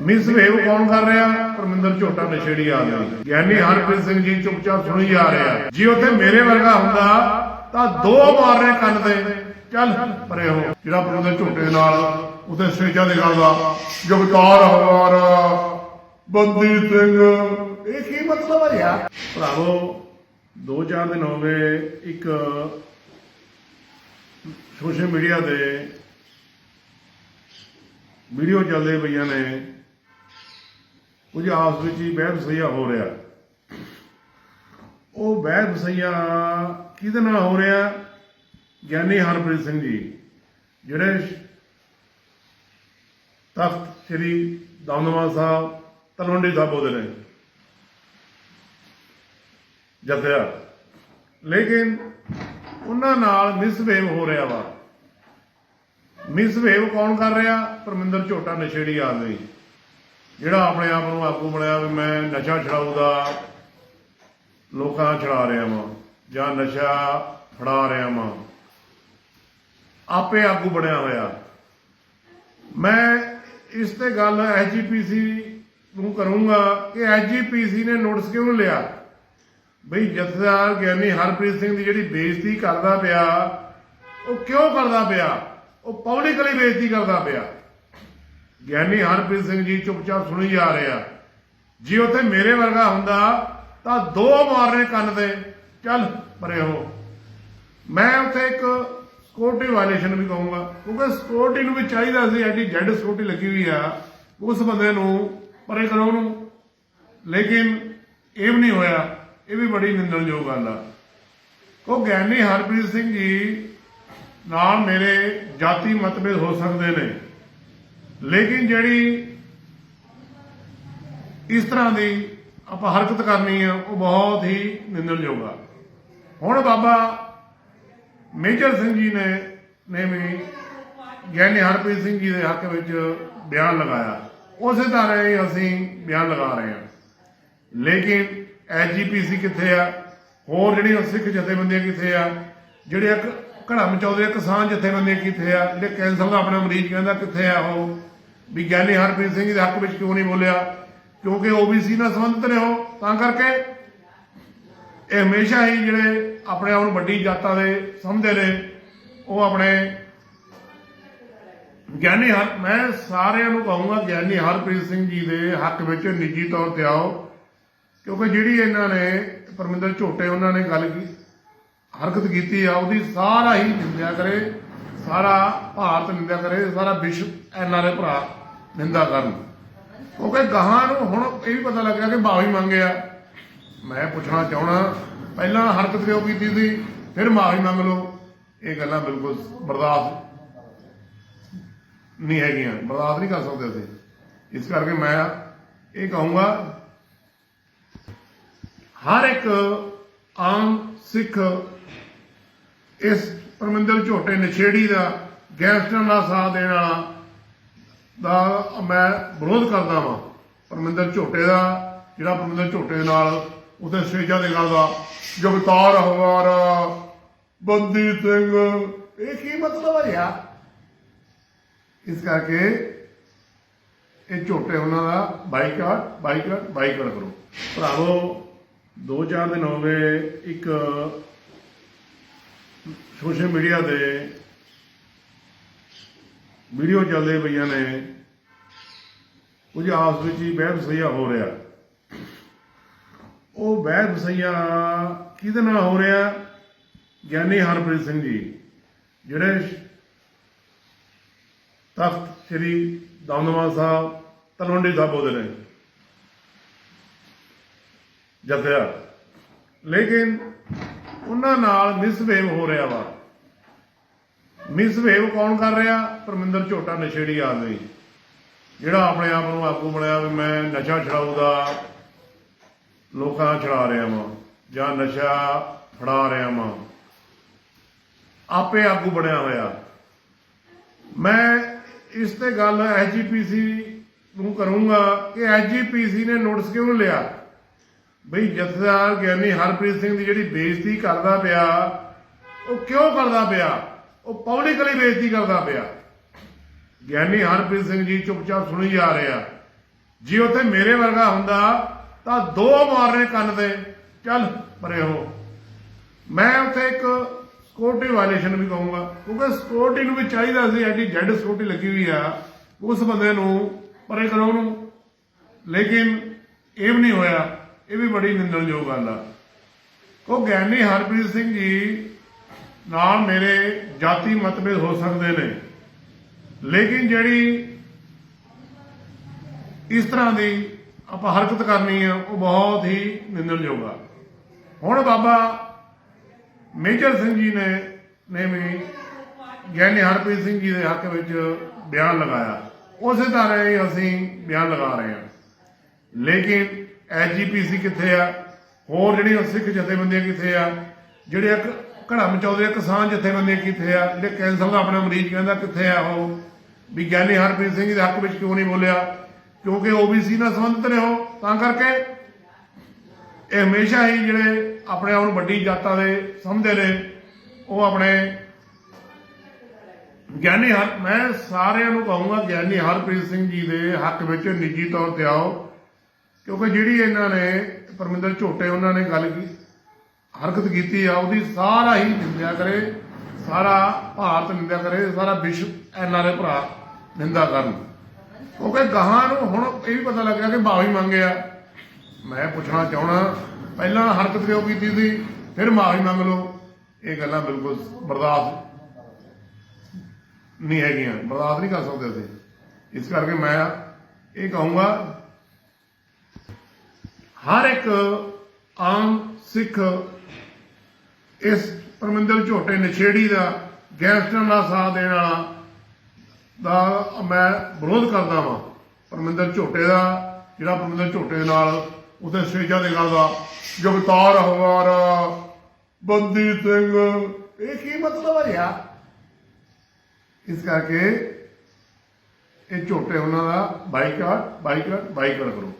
Misbehave ਕੌਣ ਕਰ ਰਿਹਾ? ਪਰਮਿੰਦਰ ਝੋਟਾ ਨਸ਼ੇੜੀ ਆ ਗਿਆਨੀ ਹਰਪ੍ਰੀਤ ਸਿੰਘ ਜੀ ਚੁੱਪਚਾਪ ਸੁਣੀ ਜਾ ਰਿਹਾ। ਜੀ ਉੱਥੇ ਮੇਰੇ ਵਰਗਾ ਹੁੰਦਾ, ਤਾਂ ਦੋ ਮਾਰਨੇ ਕੰਨ ਤੇ। ਚੱਲ, ਪਰੇ ਹੋ। ਜਿਹੜਾ ਪਰਮਿੰਦਰ ਝੋਟੇ ਦੇ ਨਾਲ ਉਹਦੇ ਸਟੇਜਾਂ ਦੇ ਕਰਦਾ ਜਗਤਾਰ ਹਵਾਰਾ ਬੰਦੀ ਸਿੰਘ। ਇਹ ਕੀ ਮਤਲਬ ਹੈ ਯਾਰ? ਭਰਾਵੋ, ਦੋ ਚਾਰ ਦਿਨ ਹੋ ਗਏ ਇੱਕ ਸੋਸ਼ਲ ਮੀਡੀਆ ਤੇ ਵੀਡੀਓ ਚੱਲਦੇ ਪਈਆਂ ਨੇ। ਕੁਝ ਆਪਸ ਵਿੱਚ ਹੀ ਬਹਿਸ ਵਸਈਆ ਹੋ ਰਿਹਾ। ਉਹ ਬਹਿਸ ਵਸਈਆ ਕਿਹਦੇ ਨਾਲ ਹੋ ਰਿਹਾ? ਗਿਆਨੀ ਹਰਪ੍ਰੀਤ ਸਿੰਘ ਜੀ, ਜਿਹੜੇ ਤਖਤ ਸ੍ਰੀ ਦਮਦਮਾ ਸਾਹਿਬ, ਤਲਵੰਡੀ ਸਾਬੋ ਦੇ ਨੇ ਜਥਿਆ। ਲੇਕਿਨ ਉਹਨਾਂ ਨਾਲ ਮਿਸਬਿਹੇਵ ਹੋ ਰਿਹਾ ਵਾ। ਮਿਸਬਿਹੇਵ ਕੌਣ ਕਰ ਰਿਹਾ? ਪਰਮਿੰਦਰ ਝੋਟਾ ਨਸ਼ੇੜੀ ਆਦਮੀ। ਜਿਹੜਾ ਆਪਣੇ ਆਪ ਨੂੰ ਆਗੂ ਬਣਿਆ ਵੀ ਮੈਂ ਨਸ਼ਾ ਛਡਾਊਗਾ ਲੋਕਾਂ ਛਡਾ ਰਿਹਾ ਵਾਂ, ਜਾਂ ਨਸ਼ਾ ਫੜਾ ਰਿਹਾ ਵਾਂ, ਆਪੇ ਆਗੂ ਬਣਿਆ ਹੋਇਆ। ਮੈਂ ਇਸ ਤੇ ਗੱਲ ਐਜੀਪੀਸੀ ਨੂੰ ਕਰੂੰਗਾ ਕਿ ਐਜੀਪੀਸੀ ਨੇ ਨੋਟਿਸ ਕਿਉਂ ਨਹੀਂ ਲਿਆ? ਬਈ ਜਥੇਦਾਰ ਗਿਆਨੀ ਹਰਪ੍ਰੀਤ ਸਿੰਘ ਦੀ ਜਿਹੜੀ ਬੇਇੱਜ਼ਤੀ ਕਰਦਾ ਪਿਆ, ਉਹ ਕਿਉਂ ਕਰਦਾ ਪਿਆ? ਉਹ ਪਬਲਿਕਲੀ ਬੇਇੱਜ਼ਤੀ ਕਰਦਾ ਪਿਆ। ਗਿਆਨੀ ਹਰਪ੍ਰੀਤ ਸਿੰਘ ਜੀ ਚੁੱਪਚਾਪ ਸੁਣੀ ਜਾ ਰਿਹਾ ਜੇ ਉੱਥੇ ਮੇਰੇ ਵਰਗਾ ਹੁੰਦਾ, ਤਾਂ ਦੋ ਮਾਰਨੇ ਕੰਨ ਤੇ। ਚੱਲ, ਪਰੇ ਹੋ। ਮੈਂ ਉੱਥੇ ਇੱਕ ਸਿਕਿਉਰਿਟੀ ਵਾਇਲੇਸ਼ਨ ਵੀ ਕਹੂੰਗਾ, ਕਿਉਂਕਿ ਸਿਕਿਉਰਿਟੀ ਨੂੰ ਵੀ ਚਾਹੀਦਾ ਸੀ, ਐਡੀ ਜੈਡ ਸਿਕਿਉਰਿਟੀ ਲੱਗੀ ਹੋਈ ਆ। ਉਸ ਬੰਦੇ ਨੂੰ ਪਰੇ ਕਰੋ ਉਹਨੂੰ। ਲੇਕਿਨ ਇਹ ਵੀ ਨਹੀਂ ਹੋਇਆ। ਇਹ ਵੀ ਬੜੀ ਨਿੰਦਣਯੋਗ ਗੱਲ ਆ। ਉਹ ਗਿਆਨੀ ਹਰਪ੍ਰੀਤ ਸਿੰਘ ਜੀ ਨਾਲ ਮੇਰੇ ਜਾਤੀ ਮਤਭੇਦ ਹੋ ਸਕਦੇ ਨੇ। ਲੇਕਿਨ ਜਿਹੜੀ ਇਸ ਤਰ੍ਹਾਂ ਦੀ ਆਪਾਂ ਹਰਕਤ ਕਰਨੀ ਆ, ਉਹ ਬਹੁਤ ਹੀ ਨਿੰਦਣਯੋਗ ਆ। ਹੁਣ ਬਾਬਾ ਮੇਜਰ ਸਿੰਘ ਜੀ ਨੇ ਨੇ ਵੀ ਗਿਆਨੀ ਹਰਪ੍ਰੀਤ ਸਿੰਘ ਜੀ ਦੇ ਹੱਕ ਵਿੱਚ ਬਿਆਨ ਲਗਾਇਆ। ਉਸੇ ਤਰ੍ਹਾਂ ਹੀ ਅਸੀਂ ਬਿਆਨ ਲਗਾ ਰਹੇ ਹਾਂ। ਲੇਕਿਨ ਐਜੀਪੀਸੀ ਕਿੱਥੇ ਆ? ਹੋਰ ਜਿਹੜੀਆਂ ਸਿੱਖ ਜਥੇਬੰਦੀਆਂ ਕਿੱਥੇ ਆ? ਜਿਹੜੇ ਇੱਕ ਘੜਾ ਮਚਾਉਂਦੇ ਕਿਸਾਨ ਜਥੇਬੰਦੀਆਂ ਕਿੱਥੇ ਆ? ਜਿਹੜੇ ਕੈਂਸਰ ਦਾ ਆਪਣਾ ਮਰੀਜ਼ ਕਹਿੰਦਾ ਕਿੱਥੇ ਆ ਉਹ? ਵੀ ਗਿਆਨੀ ਹਰਪ੍ਰੀਤ ਸਿੰਘ ਜੀ ਦੇ ਹੱਕ ਵਿੱਚ ਕਿਉਂ ਨਹੀਂ ਬੋਲਿਆ? ਕਿਉਂਕਿ ਓਬੀਸੀ ਨਾਲ ਸੰਬੰਧਿਤ ਨੇ ਉਹ, ਤਾਂ ਕਰਕੇ ਇਹ ਹਮੇਸ਼ਾ ਹੀ ਜਿਹੜੇ ਆਪਣੇ ਆਪ ਨੂੰ ਵੱਡੀ ਜਾਤਾਂ ਦੇ ਸਮਝਦੇ ਨੇ, ਉਹ ਆਪਣੇ ਗਿਆਨੀ ਹਰ, ਮੈਂ ਸਾਰਿਆਂ ਨੂੰ ਕਹੂੰਗਾ ਗਿਆਨੀ ਹਰਪ੍ਰੀਤ ਸਿੰਘ ਜੀ ਦੇ ਹੱਕ ਵਿੱਚ ਨਿੱਜੀ ਤੌਰ ਤੇ ਆਓ। ਕਿਉਂਕਿ ਜਿਹੜੀ ਇਹਨਾਂ ਨੇ ਪਰਮਿੰਦਰ ਝੋਟੇ ਉਹਨਾਂ ਨੇ ਗੱਲ ਕੀ, ਹਰਕਤ ਕੀਤੀ ਆ, ਉਹਦੀ ਸਾਰਾ ਹੀ ਨਿੰਦਿਆ ਕਰੇ। ਸਾਰਾ ਭਾਰਤ ਨਿੰਦਾ ਕਰੇ, ਸਾਰਾ ਵਿਸ਼ਵ ਐਨਆਰਏ ਭਰਾ ਨਿੰਦਾ ਕਰਨ। ਕਿਉਂਕਿ ਗਾਹਾਂ ਨੂੰ ਹੁਣ ਇਹ ਵੀ ਪਤਾ ਲੱਗਿਆ ਕਿ ਮਾਫੀ ਮੰਗਿਆ ਮੈਂ ਪੁੱਛਣਾ ਚਾਹਣਾ ਪਹਿਲਾਂ ਹਰਕਤ ਕਿਉਂ ਕੀਤੀ ਸੀ? ਫਿਰ ਮਾਫੀ ਮੰਗ ਲਓ। ਇਹ ਗੱਲਾਂ ਬਿਲਕੁਲ ਬਰਦਾਸ਼ਤ ਨਹੀਂ ਹੈਗੀਆਂ। ਬਰਦਾਸ਼ਤ ਨਹੀਂ ਕਰ ਸਕਦੇ ਅਸੀਂ। ਇਸ ਕਰਕੇ ਮੈਂ ਇਹ ਕਹੂੰਗਾ, ਹਰ ਇੱਕ ਆਮ ਸਿੱਖ ਇਸ ਪਰਮਿੰਦਰ ਝੋਟੇ ਨਛੇੜੀ ਦਾ ਗੈਂਗਸਟਰ ਦਾ ਸਾਥ ਦੇਣ ਵਾਲਾ ਦਾ ਮੈਂ ਵਿਰੋਧ ਕਰਦਾ ਵਾਂ। ਪਰਮਿੰਦਰ ਝੋਟੇ ਦਾ, ਜਿਹੜਾ ਪਰਮਿੰਦਰ ਝੋਟੇ ਨਾਲ ਉਹਦੇ ਸਟੇਜਾਂ ਦੇ ਕਰਦਾ ਜਗਤਾਰ ਹਵਾਰਾ, ਬੰਦੀ ਸਿੰਘ। ਇਹ ਕੀ ਮਤਲਬ ਹੈ ਯਾਰ? ਇਸ ਕਰਕੇ ਇਹ ਝੋਟੇ ਉਹਨਾਂ ਦਾ ਬਾਈਕਾਟ ਬਾਈਕਾਟ ਬਾਈਕਾਟ ਕਰੋ। ਭਰਾਵੋ, ਦੋ ਚਾਰ ਦਿਨ ਹੋ ਗਏ, ਇੱਕ ਸੋਸ਼ਲ ਮੀਡੀਆ ਤੇ ਵੀਡੀਓ ਚੱਲਦੇ ਪਈਆਂ ਨੇ। ਕੁਝ ਆਪਸ ਵਿੱਚ ਹੀ ਬਹਿਸ ਵਸਈਆ ਹੋ ਰਿਹਾ। ਉਹ ਬਹਿਸ ਵਸਈਆ ਕਿਹਦੇ ਨਾਲ ਹੋ ਰਿਹਾ? ਗਿਆਨੀ ਹਰਪ੍ਰੀਤ ਸਿੰਘ ਜੀ, ਜਿਹੜੇ ਤਖਤ ਸ੍ਰੀ ਦਮਦਮਾ ਸਾਹਿਬ, ਤਲਵੰਡੀ ਸਾਬੋ ਦੇ ਨੇ। ਜਥਿਆ। ਲੇਕਿਨ ਉਹਨਾਂ ਨਾਲ ਮਿਸਬਿਹੇਵ ਹੋ ਰਿਹਾ ਵਾ। ਮਿਸਬਿਹੇਵ ਕੌਣ ਕਰ ਰਿਹਾ? ਪਰਮਿੰਦਰ ਝੋਟਾ ਨਸ਼ੇੜੀ ਆਦਮੀ। ਜਿਹੜਾ ਆਪਣੇ ਆਪ ਨੂੰ ਆਗੂ ਬਣਿਆ ਵੀ ਮੈਂ ਨਸ਼ਾ ਛਡਾਊਗਾ ਲੋਕਾਂ ਛਡਾ ਰਿਹਾ ਵਾਂ, ਜਾਂ ਨਸ਼ਾ ਫੜਾ ਰਿਹਾ ਵਾਂ। ਆਪੇ ਆਗੂ ਬਣਿਆ ਹੋਇਆ। ਮੈਂ ਇਸ ਤੇ ਗੱਲ ਐਜੀਪੀਸੀ ਨੂੰ ਕਰੂੰਗਾ ਕਿ ਐਜੀਪੀਸੀ ਨੇ ਨੋਟਿਸ ਕਿਉਂ ਲਿਆ? ਬਈ ਜਥੇਦਾਰ ਗਿਆਨੀ ਹਰਪ੍ਰੀਤ ਸਿੰਘ ਦੀ ਜਿਹੜੀ ਬੇਇੱਜ਼ਤੀ ਕਰਦਾ ਪਿਆ, ਉਹ ਕਿਉਂ ਕਰਦਾ ਪਿਆ? ਉਹ ਪਬਲਿਕਲੀ ਬੇਇੱਜ਼ਤੀ ਕਰਦਾ ਪਿਆ। ਗਿਆਨੀ ਹਰਪ੍ਰੀਤ ਸਿੰਘ ਜੀ ਚੁੱਪਚਾਪ ਸੁਣੀ ਜਾ ਰਿਹਾ ਜੇ ਉੱਥੇ ਮੇਰੇ ਵਰਗਾ ਹੁੰਦਾ, ਤਾਂ ਦੋ ਮਾਰਨੇ ਕੰਨ ਤੇ। ਚੱਲ, ਪਰੇ ਹੋ। ਮੈਂ ਉੱਥੇ ਇੱਕ ਸਿਕਿਉਰਿਟੀ ਵਾਇਲੇਸ਼ਨ ਵੀ ਕਹੂੰਗਾ, ਕਿਉਂਕਿ ਸਿਕਿਉਰਿਟੀ ਨੂੰ ਵੀ ਚਾਹੀਦਾ ਸੀ, ਐਡੀ ਜੈਡ ਸਿਕਿਉਰਿਟੀ ਲੱਗੀ ਹੋਈ ਆ। ਉਸ ਬੰਦੇ ਨੂੰ ਪਰੇ ਕਰੋ ਉਹਨੂੰ। ਲੇਕਿਨ ਇਹ ਵੀ ਨਹੀਂ ਹੋਇਆ। ਇਹ ਵੀ ਬੜੀ ਨਿੰਦਣਯੋਗ ਗੱਲ ਆ। ਉਹ ਗਿਆਨੀ ਹਰਪ੍ਰੀਤ ਸਿੰਘ ਜੀ ਨਾਲ ਮੇਰੇ ਜਾਤੀ ਮਤਭੇਦ ਹੋ ਸਕਦੇ ਨੇ। ਲੇਕਿਨ ਜਿਹੜੀ ਇਸ ਤਰ੍ਹਾਂ ਦੀ ਆਪਾਂ ਹਰਕਤ ਕਰਨੀ ਆ, ਉਹ ਬਹੁਤ ਹੀ ਨਿੰਦਣਯੋਗ ਆ। ਹੁਣ ਬਾਬਾ ਮੇਜਰ ਸਿੰਘ ਜੀ ਨੇ ਨੇ ਵੀ ਗਿਆਨੀ ਹਰਪ੍ਰੀਤ ਸਿੰਘ ਜੀ ਦੇ ਹੱਕ ਵਿੱਚ ਬਿਆਨ ਲਗਾਇਆ। ਉਸੇ ਤਰ੍ਹਾਂ ਹੀ ਅਸੀਂ ਬਿਆਨ ਲਗਾ ਰਹੇ ਹਾਂ। ਲੇਕਿਨ ਐਜੀਪੀਸੀ ਕਿੱਥੇ ਆ? ਹੋਰ ਜਿਹੜੀਆਂ ਸਿੱਖ ਜਥੇਬੰਦੀਆਂ ਕਿੱਥੇ ਆ? ਜਿਹੜੇ ਇੱਕ ਘੜਾ ਮਚਾਉਂਦੇ ਕਿਸਾਨ ਜਥੇਬੰਦੀਆਂ ਕਿੱਥੇ ਆ? ਜਿਹੜੇ ਕੈਂਸਰ ਦਾ ਆਪਣਾ ਮਰੀਜ਼ ਕਹਿੰਦਾ ਕਿੱਥੇ ਆ ਉਹ? ਵੀ ਗਿਆਨੀ ਹਰਪ੍ਰੀਤ ਸਿੰਘ ਦੇ ਹੱਕ ਵਿੱਚ ਕਿਉਂ ਨਹੀਂ ਬੋਲਿਆ? ਕਿਉਂਕਿ ਓਬੀਸੀ ਨਾਲ ਸੰਬੰਧਿਤ ਨੇ ਉਹ, ਤਾਂ ਕਰਕੇ ਇਹ ਹਮੇਸ਼ਾ ਹੀ ਜਿਹੜੇ ਆਪਣੇ ਆਪ ਨੂੰ ਵੱਡੀ ਜਾਤਾਂ ਦੇ ਸਮਝਦੇ ਨੇ, ਉਹ ਆਪਣੇ ਗਿਆਨੀ ਹਰ, ਮੈਂ ਸਾਰਿਆਂ ਨੂੰ ਕਹੂੰਗਾ ਗਿਆਨੀ ਹਰਪ੍ਰੀਤ ਸਿੰਘ ਜੀ ਦੇ ਹੱਕ ਵਿੱਚ ਨਿੱਜੀ ਤੌਰ ਤੇ ਆਓ। ਕਿਉਂਕਿ ਜਿਹੜੀ ਇਹਨਾਂ ਨੇ, ਪਰਮਿੰਦਰ ਝੋਟੇ ਉਹਨਾਂ ਨੇ ਗੱਲ ਕੀ, ਹਰਕਤ ਕੀਤੀ ਆ, ਉਹਦੀ ਸਾਰਾ ਹੀ ਨਿੰਦਿਆ ਕਰੇ, ਸਾਰਾ ਭਾਰਤ ਨਿੰਦਿਆ ਕਰੇ, ਸਾਰਾ ਵਿਸ਼ਵ ਐਨਆਰਏ ਭਰਾ ਨਿੰਦਾ ਕਰਨ। ਕਿਉਂਕਿ ਗਾਹਾਂ ਨੂੰ ਹੁਣ ਇਹ ਵੀ ਪਤਾ ਲੱਗਿਆ ਕਿ ਮਾਫੀ ਮੰਗਿਆ ਮੈਂ ਪੁੱਛਣਾ ਚਾਹਣਾ ਪਹਿਲਾਂ ਹਰਕਤ ਕਿਉਂ ਕੀਤੀ ਸੀ, ਫਿਰ ਮਾਫੀ ਮੰਗ ਲਓ। ਇਹ ਗੱਲਾਂ ਬਿਲਕੁਲ ਬਰਦਾਸ਼ਤ ਨਹੀਂ ਹੈਗੀਆਂ, ਬਰਦਾਸ਼ਤ ਨਹੀਂ ਕਰ ਸਕਦੇ ਅਸੀਂ। ਇਸ ਕਰਕੇ ਮੈਂ ਇਹ ਕਹੂੰਗਾ ਹਰ ਇੱਕ ਆਮ ਸਿੱਖ ਇਸ ਪਰਮਿੰਦਰ ਝੋਟੇ ਨਛੇੜੀ ਦਾ ਗੈਂਗਸਟਰ ਨਾਲ ਸਾਥ ਦੇਣ ਵਾਲਾ ਦਾ ਮੈਂ ਵਿਰੋਧ ਕਰਦਾ ਵਾਂ। ਪਰਮਿੰਦਰ ਝੋਟੇ ਦਾ, ਜਿਹੜਾ ਪਰਮਿੰਦਰ ਝੋਟੇ ਨਾਲ ਉਹਦੇ ਸਟੇਜਾਂ ਦੇ ਗੱਲ ਦਾ ਜਗਤਾਰ ਹਵਾਰਾ ਬੰਦੀ ਸਿੰਘ। ਇਹ ਕੀ ਮਤਲਬ ਹੈ ਯਾਰ? ਇਸ ਕਰਕੇ ਇਹ ਝੋਟੇ ਉਹਨਾਂ ਦਾ ਬਾਈਕਾਟ ਬਾਈਕਾਟ ਬਾਈਕਾਟ ਕਰੋ।